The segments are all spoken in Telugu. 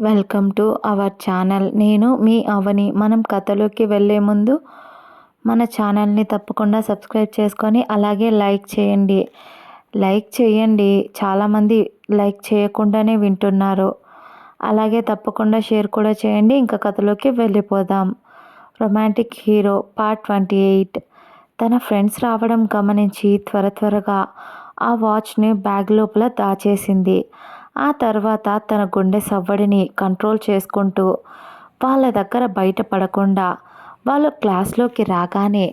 Welcome to our channel. నేను మీ అవని. మనం కథలోకి వెళ్ళే ముందు మన ఛానల్ని తప్పకుండా సబ్స్క్రైబ్ చేసుకొని అలాగే లైక్ చేయండి. లైక్ చేయండి. చాలామంది లైక్ చేయకుండానే వింటున్నారు. అలాగే తప్పకుండా షేర్ కూడా చేయండి. ఇంకా కథలోకి వెళ్ళిపోదాం. Romantic hero part twenty eight. తన ఫ్రెండ్స్ రావడం గమనించి త్వర త్వరగా ఆ వాచ్ని బ్యాగ్ లోపల దాచేసింది. ఆ తర్వాత తన గుండె సవ్వడిని కంట్రోల్ చేసుకుంటూ వాళ్ళ దగ్గర బయటపడకుండా వాళ్ళు క్లాస్లోకి రాగానే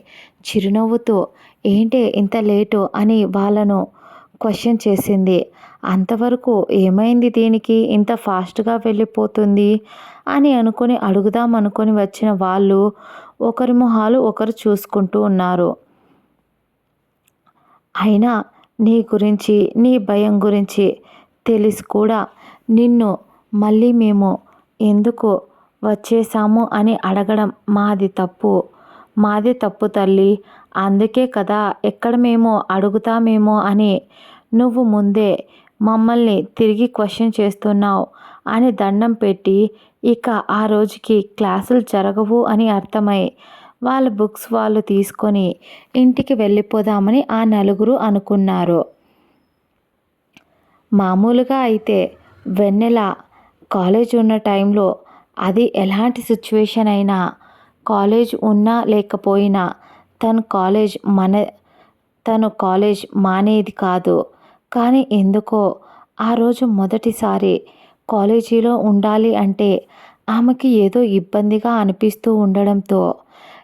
చిరునవ్వుతో ఏంటి ఇంత లేటు? అని వాళ్ళను క్వశ్చన్ చేసింది. అంతవరకు ఏమైంది దీనికి? ఇంత ఫాస్ట్గా వెళ్ళిపోతుంది? అని అనుకుని అడుగుదాం అనుకుని వచ్చిన వాళ్ళు ఒకరి మొహాలు ఒకరు చూసుకుంటూ ఉన్నారు. అయినా నీ గురించి నీ భయం గురించి తెలిసి కూడా నిన్ను మళ్ళీ మేము ఎందుకు వచ్చేసాము అని అడగడం మాది తప్పు. మాది తప్పు తల్లి. అందుకే కదా ఎక్కడ మేము అడుగుతామేమో అని నువ్వు ముందే మమ్మల్ని తిరిగి క్వశ్చన్ చేస్తున్నావు అని దండం పెట్టి ఇక ఆ రోజుకి క్లాసులు జరగవు అని అర్థమై వాళ్ళ బుక్స్ వాళ్ళు తీసుకొని ఇంటికి వెళ్ళిపోదామని ఆ నలుగురు అనుకున్నారు. మామూలుగా అయితే వెన్నెల కాలేజ్ ఉన్న టైంలో అది ఎలాంటి సిచ్యువేషన్ అయినా కాలేజ్ ఉన్నా లేకపోయినా తను కాలేజ్ మన తను కాలేజ్ మానేది కాదు. కానీ ఎందుకో ఆ రోజు మొదటిసారి కాలేజీలో ఉండాలి అంటే ఆమెకి ఏదో ఇబ్బందిగా అనిపిస్తూ ఉండడంతో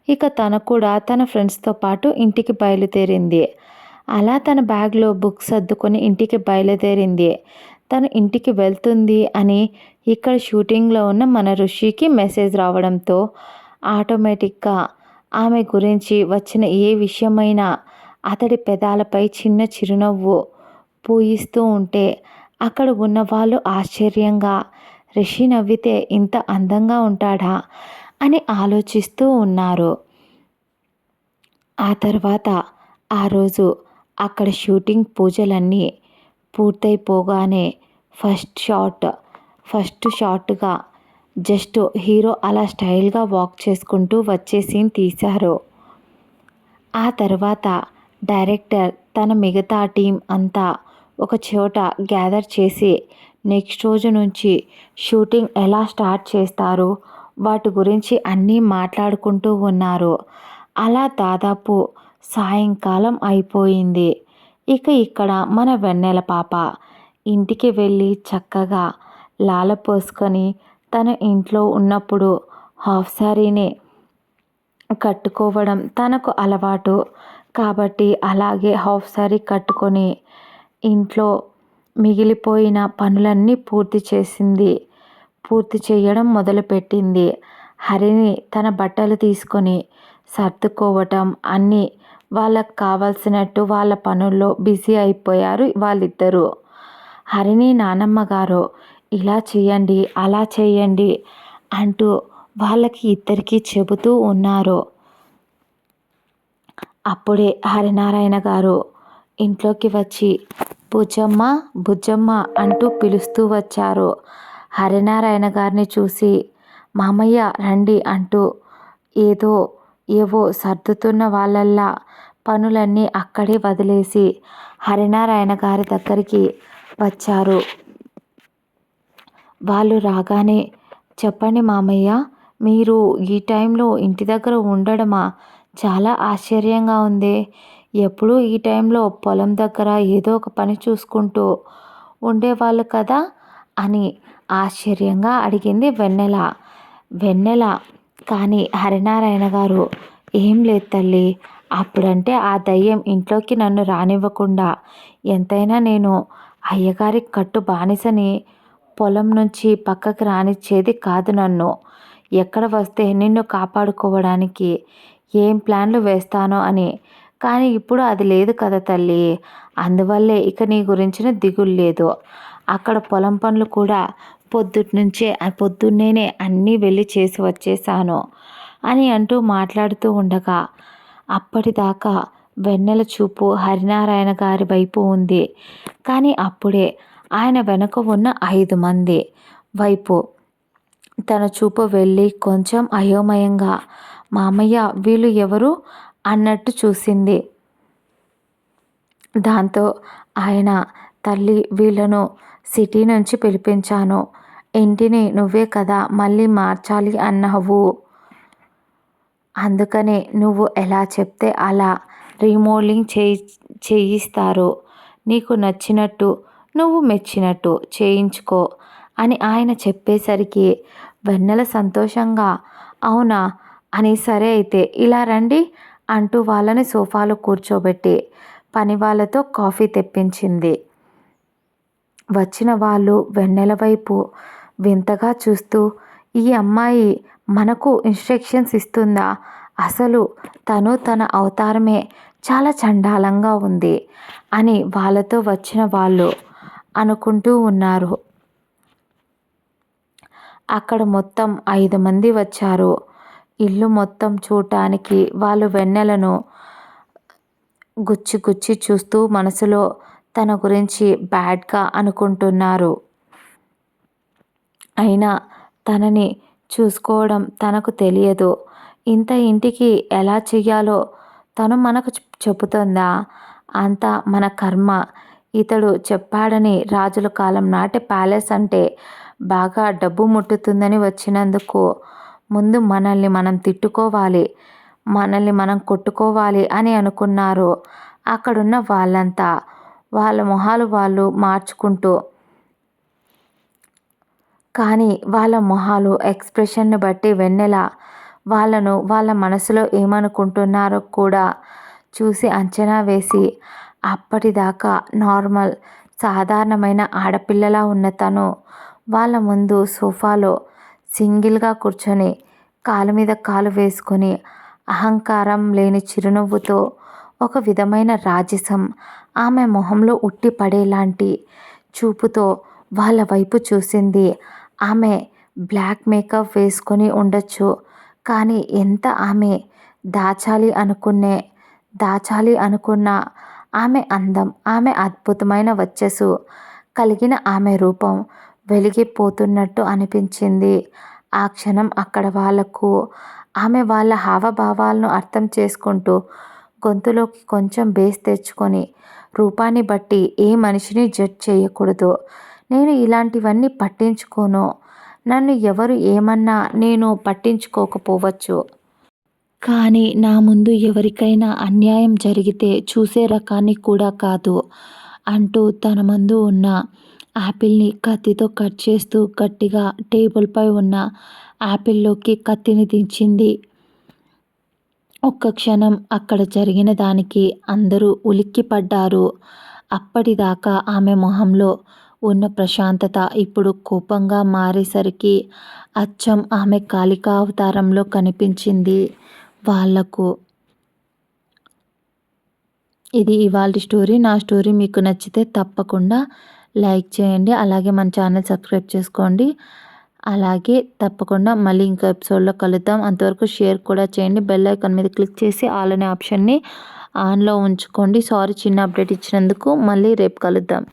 ఇక తను కూడా తన ఫ్రెండ్స్తో పాటు ఇంటికి బయలుదేరింది. అలా తన బ్యాగ్లో బుక్స్ సర్దుకొని ఇంటికి బయలుదేరింది. తను ఇంటికి వెళ్తుంది అని ఇక్కడ షూటింగ్లో ఉన్న మన ఋషికి మెసేజ్ రావడంతో ఆటోమేటిక్గా ఆమె గురించి వచ్చిన ఏ విషయమైనా అతడి పెదాలపై చిన్న చిరునవ్వు పూయిస్తూ ఉంటే అక్కడ ఉన్న వాళ్ళు ఆశ్చర్యంగా రిషి నవ్వితే ఇంత అందంగా ఉంటాడా? అని ఆలోచిస్తూ ఉన్నారు. ఆ తర్వాత ఆ రోజు అక్కడ షూటింగ్ పూజలన్నీ పూర్తయిపోగానే ఫస్ట్ షాట్ ఫస్ట్ షాట్గా జస్ట్ హీరో అలా స్టైల్గా వాక్ చేసుకుంటూ వచ్చే సీన్ తీశారు. ఆ తర్వాత డైరెక్టర్ తన మిగతా టీం అంతా ఒక చోట గ్యాదర్ చేసి నెక్స్ట్ రోజు నుంచి షూటింగ్ ఎలా స్టార్ట్ చేస్తారు? వాటి గురించి అన్నీ మాట్లాడుకుంటూ ఉన్నారు. అలా దాదాపు సాయంకాలం అయిపోయింది. ఇక ఇక్కడ మన వెన్నెల పాప. ఇంటికి వెళ్ళి చక్కగా లాల పోసుకొని తన ఇంట్లో ఉన్నప్పుడు హాఫ్ శారీని కట్టుకోవడం తనకు అలవాటు. కాబట్టి అలాగే హాఫ్ శారీ కట్టుకొని ఇంట్లో మిగిలిపోయిన పనులన్నీ పూర్తి చేసింది. పూర్తి చేయడం మొదలుపెట్టింది. హరిని తన బట్టలు తీసుకొని సర్దుకోవటం అన్నీ వాళ్ళకు కావాల్సినట్టు వాళ్ళ పనుల్లో బిజీ అయిపోయారు వాళ్ళిద్దరూ. హరిణి నానమ్మ గారు ఇలా చేయండి అలా చేయండి అంటూ వాళ్ళకి ఇద్దరికి చెబుతూ ఉన్నారు. అప్పుడే హరినారాయణ గారు ఇంట్లోకి వచ్చి బుజ్జమ్మ బుజ్జమ్మ అంటూ పిలుస్తూ వచ్చారు. హరినారాయణ గారిని చూసి మామయ్య రండి అంటూ ఏదో ఏవో సర్దుతున్న వాళ్ళల్లా పనులన్నీ అక్కడే వదిలేసి హరినారాయణ గారి దగ్గరికి వచ్చారు. వాళ్ళు రాగానే చెప్పండి మామయ్య మీరు ఈ టైంలో ఇంటి దగ్గర ఉండడమా? చాలా ఆశ్చర్యంగా ఉంది. ఎప్పుడూ ఈ టైంలో పొలం దగ్గర ఏదో ఒక పని చూసుకుంటూ ఉండేవాళ్ళు కదా? అని ఆశ్చర్యంగా అడిగింది వెన్నెల. వెన్నెల కానీ హరినారాయణ గారు ఏం లేదు తల్లి అప్పుడంటే ఆ దయ్యం ఇంట్లోకి నన్ను రానివ్వకుండా ఎంతైనా నేను అయ్యగారి కట్టు బానిసని పొలం నుంచి పక్కకి రానిచ్చేది కాదు నన్ను. ఎక్కడ వస్తే నిన్ను కాపాడుకోవడానికి ఏం ప్లాన్లు వేస్తానో అని. కానీ ఇప్పుడు అది లేదు కదా తల్లి అందువల్లే ఇక నీ గురించిన దిగులు లేదు. అక్కడ పొలం పనులు కూడా పొద్దుటి నుంచే పొద్దున్నేనే అన్నీ వెళ్ళి చేసి వచ్చేసాను అని అంటూ మాట్లాడుతూ ఉండగా అప్పటిదాకా వెన్నెల చూపు హరినారాయణ గారి వైపు ఉంది. కానీ అప్పుడే ఆయన వెనుక ఉన్న ఐదు మంది వైపు తన చూపు వెళ్ళి కొంచెం అయోమయంగా మామయ్య వీళ్ళు ఎవరు? అన్నట్టు చూసింది. దాంతో ఆయన తల్లి వీళ్ళను సిటీ నుంచి పిలిపించాను. ఇంటిని నువ్వే కదా మళ్ళీ మార్చాలి అన్నావు. అందుకనే నువ్వు ఎలా చెప్తే అలా రీమోడలింగ్ చేయి చేయిస్తారు. నీకు నచ్చినట్టు నువ్వు మెచ్చినట్టు చేయించుకో అని ఆయన చెప్పేసరికి వెన్నెల సంతోషంగా అవునా అని సరే అయితే ఇలా రండి అంటూ వాళ్ళని సోఫాలో కూర్చోబెట్టి పని వాళ్ళతో కాఫీ తెప్పించింది. వచ్చిన వాళ్ళు వెన్నెల వైపు వింతగా చూస్తూ ఈ అమ్మాయి మనకు ఇన్స్ట్రక్షన్స్ ఇస్తుందా? అసలు తను తన అవతారమే చాలా చండాలంగా ఉంది అని వాళ్ళతో వచ్చిన వాళ్ళు అనుకుంటూ ఉన్నారు. అక్కడ మొత్తం ఐదు మంది వచ్చారు. ఇల్లు మొత్తం చూడటానికి వాళ్ళు వెన్నెలను గుచ్చి గుచ్చి చూస్తూ మనసులో తన గురించి బ్యాడ్గా అనుకుంటున్నారు. అయినా తనని చూసుకోవడం తనకు తెలియదు. ఇంత ఇంటికి ఎలా చెయ్యాలో తను మనకు చెబుతుందా? అంతా మన కర్మ. ఇతడు చెప్పాడని రాజుల కాలం నాటి ప్యాలెస్ అంటే బాగా డబ్బు ముట్టుతుందని వచ్చినందుకు ముందు మనల్ని మనం తిట్టుకోవాలి. మనల్ని మనం కొట్టుకోవాలి అని అనుకున్నారు. అక్కడున్న వాళ్ళంతా వాళ్ళ మొహాలు వాళ్ళు మార్చుకుంటూ. కానీ వాళ్ళ మొహాలు ఎక్స్ప్రెషన్ని బట్టి వెన్నెల వాళ్ళను వాళ్ళ మనసులో ఏమనుకుంటున్నారో కూడా చూసి అంచనా వేసి అప్పటిదాకా నార్మల్ సాధారణమైన ఆడపిల్లలా ఉన్న తను వాళ్ళ ముందు సోఫాలో సింగిల్గా కూర్చొని కాలు మీద కాలు వేసుకొని అహంకారం లేని చిరునవ్వుతో ఒక విధమైన రాజసం. ఆమె మొహంలో ఉట్టి పడేలాంటి చూపుతో వాళ్ళ వైపు చూసింది. ఆమె బ్లాక్ మేకప్ వేసుకొని ఉండొచ్చు కానీ ఎంత ఆమె దాచాలి అనుకునే దాచాలి అనుకున్న ఆమె అందం ఆమె అద్భుతమైన వచ్చసు కలిగిన ఆమె రూపం వెలిగిపోతున్నట్టు అనిపించింది. ఆ క్షణం అక్కడ వాళ్ళకు ఆమె వాళ్ళ హావభావాలను అర్థం చేసుకుంటూ గొంతులోకి కొంచెం బేస్ తెచ్చుకొని రూపాన్ని బట్టి ఏ మనిషిని జడ్జ్ చేయకూడదు. నేను ఇలాంటివన్నీ పట్టించుకోను. నన్ను ఎవరు ఏమన్నా నేను పట్టించుకోకపోవచ్చు. కానీ నా ముందు ఎవరికైనా అన్యాయం జరిగితే చూసే రకాన్ని కూడా కాదు అంటూ తన ముందు ఉన్న యాపిల్ని కత్తితో కట్ చేస్తూ గట్టిగా టేబుల్పై ఉన్న యాపిల్లోకి కత్తిని దించింది ఒక్క క్షణం అక్కడ జరిగిన దానికి అందరూ ఉలిక్కిపడ్డారు. అప్పటిదాకా ఆమె మొహంలో ఉన్న ప్రశాంతత ఇప్పుడు కోపంగా మారేసరికి అచ్చం ఆమె కాళికా అవతారంలో కనిపించింది. వాళ్ళకు ఇది ఇవాళ స్టోరీ నా స్టోరీ మీకు నచ్చితే తప్పకుండా లైక్ చేయండి. అలాగే మన ఛానల్ సబ్స్క్రైబ్ చేసుకోండి. అలాగే తప్పకుండా మళ్ళీ ఇంకో ఎపిసోడ్లో కలుద్దాం. అంతవరకు షేర్ కూడా చేయండి. బెల్ ఐకాన్ మీద క్లిక్ చేసి ఆల్ అనే ఆప్షన్ని ఆన్లో ఉంచుకోండి. సారీ చిన్న అప్డేట్ ఇచ్చినందుకు మళ్ళీ రేపు కలుద్దాం.